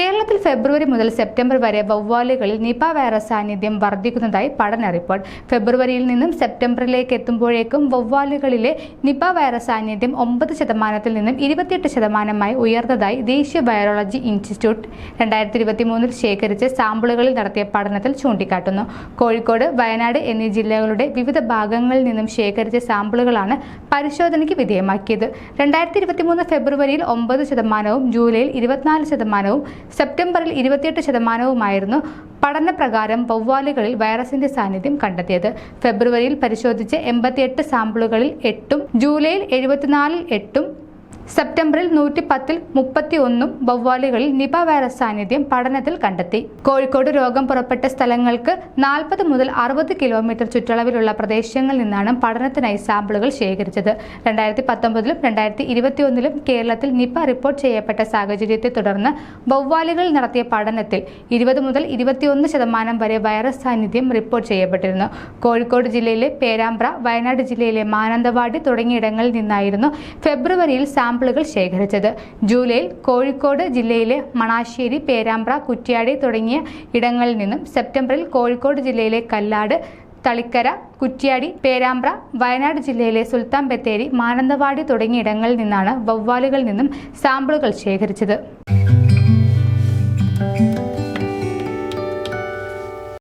കേരളത്തിൽ ഫെബ്രുവരി മുതൽ സെപ്റ്റംബർ വരെ വവ്വാലുകളിൽ നിപ വൈറസ് സാന്നിധ്യം വർദ്ധിക്കുന്നതായി പഠന റിപ്പോർട്ട്. ഫെബ്രുവരിയിൽ നിന്നും സെപ്റ്റംബറിലേക്ക് എത്തുമ്പോഴേക്കും വവ്വാലുകളിലെ നിപ വൈറസ് സാന്നിധ്യം ഒമ്പത് ശതമാനത്തിൽ നിന്നും ഇരുപത്തിയെട്ട് ശതമാനമായി ഉയർന്നതായി ദേശീയ വൈറോളജി ഇൻസ്റ്റിറ്റ്യൂട്ട് രണ്ടായിരത്തി ഇരുപത്തി മൂന്നിൽ ശേഖരിച്ച സാമ്പിളുകളിൽ നടത്തിയ പഠനത്തിൽ ചൂണ്ടിക്കാട്ടുന്നു. കോഴിക്കോട് വയനാട് എന്നീ ജില്ലകളുടെ വിവിധ ഭാഗങ്ങളിൽ നിന്നും ശേഖരിച്ച സാമ്പിളുകളാണ് പരിശോധനയ്ക്ക് വിധേയമാക്കിയത്. രണ്ടായിരത്തി ഇരുപത്തിമൂന്ന് ഫെബ്രുവരിയിൽ ഒമ്പത് ശതമാനവും ജൂലൈയിൽ ഇരുപത്തിനാല് ശതമാനവും സെപ്റ്റംബറിൽ ഇരുപത്തിയെട്ട് ശതമാനവുമായിരുന്നു പഠനപ്രകാരം വവ്വാലുകളിൽ വൈറസിന്റെ സാന്നിധ്യം കണ്ടെത്തിയത്. ഫെബ്രുവരിയിൽ പരിശോധിച്ച് എൺപത്തിയെട്ട് സാമ്പിളുകളിൽ എട്ടും ജൂലൈയിൽ എഴുപത്തിനാലിൽ എട്ടും സെപ്റ്റംബറിൽ നൂറ്റി പത്തിൽ മുപ്പത്തി ഒന്നും വവ്വാലുകളിൽ നിപ വൈറസ് സാന്നിധ്യം പഠനത്തിൽ കണ്ടെത്തി. കോഴിക്കോട് രോഗം പുറപ്പെട്ട സ്ഥലങ്ങൾക്ക് നാൽപ്പത് മുതൽ അറുപത് കിലോമീറ്റർ ചുറ്റളവിലുള്ള പ്രദേശങ്ങളിൽ നിന്നാണ് പഠനത്തിനായി സാമ്പിളുകൾ ശേഖരിച്ചത്. രണ്ടായിരത്തി പത്തൊമ്പതിലും രണ്ടായിരത്തി ഇരുപത്തിയൊന്നിലും കേരളത്തിൽ നിപ റിപ്പോർട്ട് ചെയ്യപ്പെട്ട സാഹചര്യത്തെ തുടർന്ന് വവ്വാലുകളിൽ നടത്തിയ പഠനത്തിൽ ഇരുപത് മുതൽ ഇരുപത്തിയൊന്ന് ശതമാനം വരെ വൈറസ് സാന്നിധ്യം റിപ്പോർട്ട് ചെയ്യപ്പെട്ടിരുന്നു. കോഴിക്കോട് ജില്ലയിലെ പേരാമ്പ്ര വയനാട് ജില്ലയിലെ മാനന്തവാടി തുടങ്ങിയിടങ്ങളിൽ നിന്നായിരുന്നു ഫെബ്രുവരിയിൽ സാമ്പിളുകൾ ശേഖരിച്ചത്. ജൂലൈയിൽ കോഴിക്കോട് ജില്ലയിലെ മണാശ്ശേരി പേരാമ്പ്ര കുറ്റ്യാടി തുടങ്ങിയ ഇടങ്ങളിൽ നിന്നും സെപ്റ്റംബറിൽ കോഴിക്കോട് ജില്ലയിലെ കല്ലാട് തളിക്കര കുറ്റ്യാടി പേരാമ്പ്ര വയനാട് ജില്ലയിലെ സുൽത്താൻ ബത്തേരി മാനന്തവാടി തുടങ്ങിയ ഇടങ്ങളിൽ നിന്നാണ് വവ്വാലുകളിൽ നിന്നും സാമ്പിളുകൾ ശേഖരിച്ചത്.